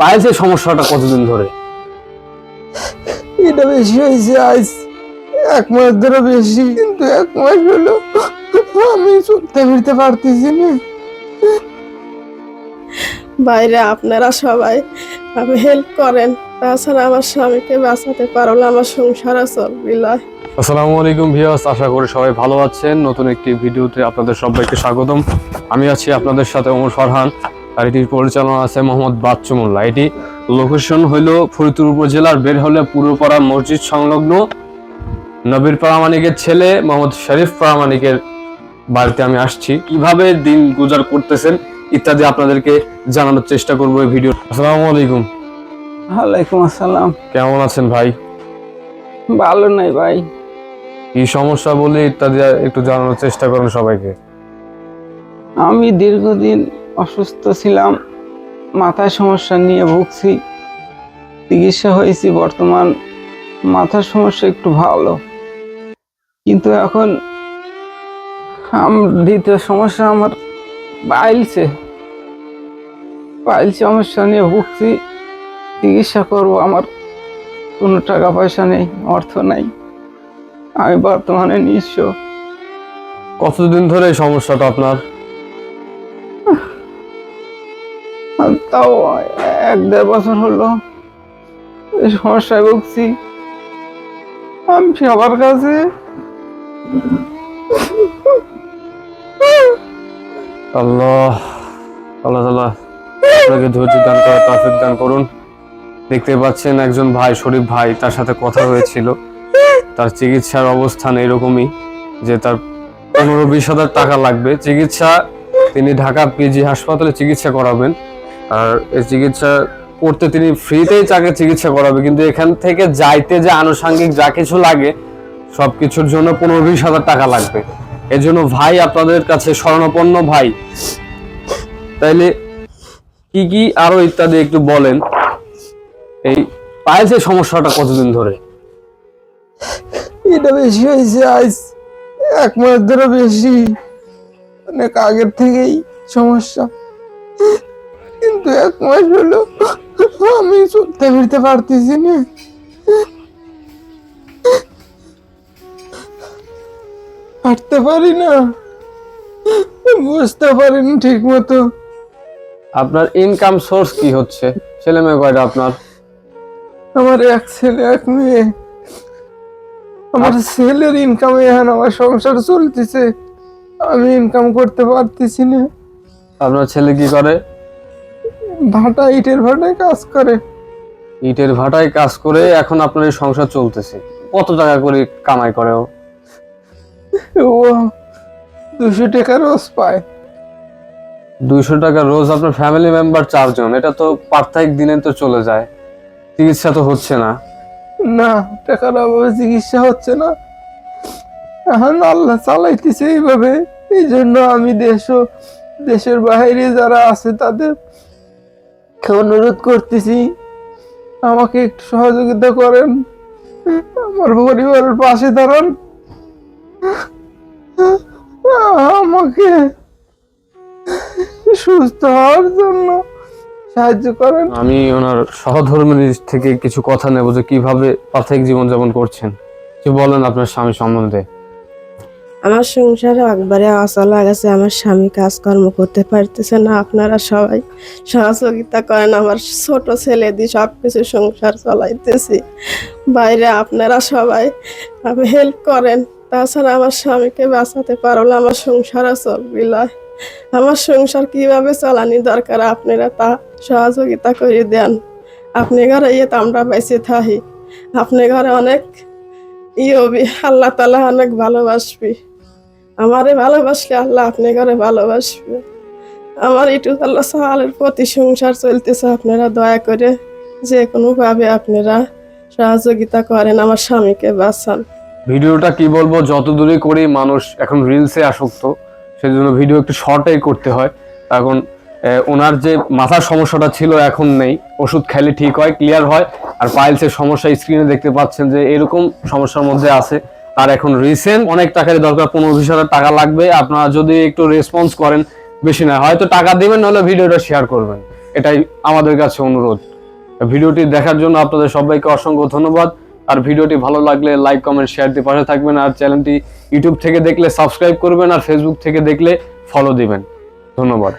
পাইলসের সমস্যাটা কতদিন ধরে? এটা বেশি হয়েছে আজ। এক মাস ধরে বেশি কিন্তু এক মাস হলো আমি চলতে ফিরতে পারতেছি না। বাইরে আপনারা সবাই আমি হেল্প করেন। তাছাড়া আমার স্বামীকে বাঁচাতে পারলে আমার সংসারও চলবি আসসালামু আলাইকুম ভিউয়ার্স আশা করি সবাই ভালো আছেন। নতুন একটি ভিডিওতে আপনাদের সবাইকে স্বাগতম। আমি আছি আপনাদের সাথে ওমর ফারহান। আর এটির পরিচালনা আছে মোহাম্মদ বাচ্চু মোল্লা। এটি লোকেশন হইল ফরিদপুর উপজেলার বের হলে পূর্বপাড়া মসজিদ সংলগ্ন নবীর প্রামাণিকের ছেলে মোহাম্মদ শরীফ প্রামাণিকের বাড়িতে আমি আসছি। কীভাবে দিন গুজার করতেছেন ইত্যাদি আপনাদেরকে জানানোর চেষ্টা করব এই ভিডিও। আসসালামু আলাইকুম। ওয়ালাইকুম আসসালাম। কেমন আছেন ভাই? ভালো নাই ভাই। কি সমস্যা বলে ইত্যাদি একটু জানানোর চেষ্টা করেন সবাইকে। আমি দীর্ঘদিন অসুস্থ ছিলাম, মাথায় সমস্যা নিয়ে ভুগছি, চিকিৎসা হয়েছি, বর্তমান মাথার সমস্যা একটু ভালো। কিন্তু এখন দ্বিতীয় সমস্যা আমার পাইলছে পাইল সমস্যা নিয়ে ভুগছি, চিকিৎসা করব, আমার কোনো টাকা পয়সা নেই, অর্থ নাই। আমি বর্তমানে নিঃস্ব। কতদিন ধরে এই সমস্যাটা আপনার? তাও এক দেড় বছর হলো সমস্যায় ভুগছি। আমি সবার কাছে আল্লাহ আল্লাহ তাআলা আপনাকে ধৈর্য দান করে তৌফিক দান করুন। দেখতে পাচ্ছেন একজন ভাই, শরীফ ভাই, তার সাথে কথা হয়েছিল। তার চিকিৎসার অবস্থান এরকমই যে তার পনেরো বিশ হাজার টাকা লাগবে। চিকিৎসা তিনি ঢাকা পিজি হাসপাতালে চিকিৎসা করাবেন। আর এই চিকিৎসা করতে তিনি ফ্রিতেই তাকে চিকিৎসা করাবে, কিন্তু এখান থেকে যাইতে যে আনুষঙ্গিক যা কিছু লাগে সব কিছুর জন্য পনেরো বিশ হাজার টাকা লাগবে। এর জন্য ভাই আপনাদের কাছে স্বর্ণপন্ন ভাই। তাইলে কি কি আরও ইত্যাদি একটু বলেন? এই পাইলসের সমস্যাটা কতদিন ধরে? এটা বেশি হয়েছে আজ এক মাস ধরে বেশি। অনেক আগের থেকেই সমস্যা। কিন্তু এক মাস হলো আমি চলতে ফিরতে পারতেছি না। হাঁটতে পারি না বুঝতে পারিনি ঠিক মতো আপনার ইনকাম সোর্স কি হচ্ছে? ছেলে মেয়ে কয়টা আপনার? আমার এক ছেলে এক মেয়ে। আমার ছেলের ইনকামে এখন আমার সংসার চলতেছে। আমি ইনকাম করতে পারতেছি না। আপনার ছেলে কি করে? ভাটা ইটের ভাটায় কাজ করে। ইটের ভাটায় কাজ করে এখন আপনার এই সংসার চলতেছে। কত টাকা করে কামাই করে ও? ও দুশো টাকা রোজ পায়। দুইশো টাকা রোজ আপনার ফ্যামিলি মেম্বার চারজন এটা তো পার্থিক দিনে তো চলে যায়। চিকিৎসা তো হচ্ছে না। না টাকার অভাবে চিকিৎসা হচ্ছে না। এখন আল্লাহ চালাইতেছে এইভাবে। এই জন্য আমি দেশ দেশের বাইরে যারা আছে তাদের অনুরোধ করতেছি। আমাকে একটু সহযোগিতা করেন। আমার পরিবারের পাশে দাঁড়ান। আমাকে সুস্থ হওয়ার জন্য সাহায্য করেন। আমি ওনার সহধর্মিনীর থেকে কিছু কথা নেব যে কীভাবে পার্থিক জীবনযাপন করছেন। কিছু বলেন আপনার স্বামী সম্বন্ধে। আমার সংসারে একবারে আসা গেছে আমার স্বামী কাজকর্ম করতে পারতেছে না। আপনারা সবাই সহযোগিতা করেন, আমার ছোট ছেলে দিয়ে সব কিছু সংসার চলাইতেছি। বাইরে আপনারা সবাই হেল্প করেন। তাছাড়া আমার স্বামীকে বাঁচাতে পারলে আমার সংসারও চলবি লয় আমার সংসার কীভাবে চালানি দরকার আপনারা তা সহযোগিতা করে দেন। আপনি ঘরে ইয়ে তো আমরা বেঁচে থাকি। আপনি ঘরে অনেক ইয়ে হবি, আল্লাহ তালা অনেক ভালোবাসবি। আমারে ভালোবাসলে আল্লাহ আপনি ঘরে ভালোবাসবে। আমার একটু আল্লাহ সালের প্রতি সংসার চলতেছে, আপনারা দয়া করে যে কোনোভাবে আপনারা সহযোগিতা করেন, আমার স্বামীকে বাঁচান। ভিডিওটা কি বলব যত দূরে করি মানুষ এখন রিলসে আসক্ত, সেজন্য ভিডিও একটু শর্টেই করতে হয়। এখন ওনার যে মাথার সমস্যাটা ছিল এখন নেই। ওষুধ খেলে ঠিক হয় ক্লিয়ার হয়। আর পাইলসের সমস্যা স্ক্রিনে দেখতে পাচ্ছেন যে এরকম সমস্যার মধ্যে আছে। আর এখন রিসেন্ট অনেক টাকার দরকার, পনেরো বিশ হাজার টাকা লাগবে। আপনারা যদি একটু রেসপন্স করেন, বেশি না, হয়তো টাকা দিবেন, নাহলে ভিডিওটা শেয়ার করবেন। এটাই আমাদের কাছে অনুরোধ। ভিডিওটি দেখার জন্য আপনাদের সবাইকে অসংখ্য ধন্যবাদ। আর ভিডিওটি ভালো লাগলে লাইক কমেন্ট শেয়ার দিয়ে পাশে থাকবেন। আর চ্যানেলটি ইউটিউব থেকে দেখলে সাবস্ক্রাইব করবেন, আর ফেসবুক থেকে দেখলে ফলো দিবেন। ধন্যবাদ।